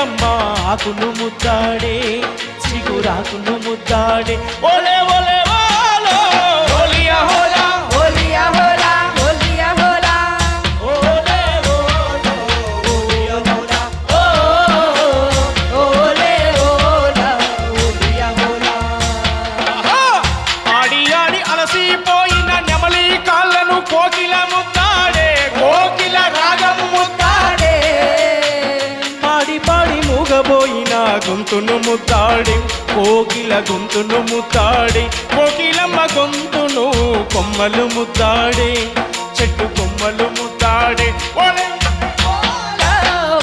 చిగురమ్మ ఆకును ముద్దాడే చిగురాకును ముద్దాడే. ఓలే ఓలే ఆడి ఆడి అలసిపోయి గొంతును ముద్దాడి కోకిల గొంతును ముద్దాడి కోకిలమ్మ గొంతును కొమ్మలు ముద్దాడే చెట్టు కొమ్మలు ముద్దాడే ఒలే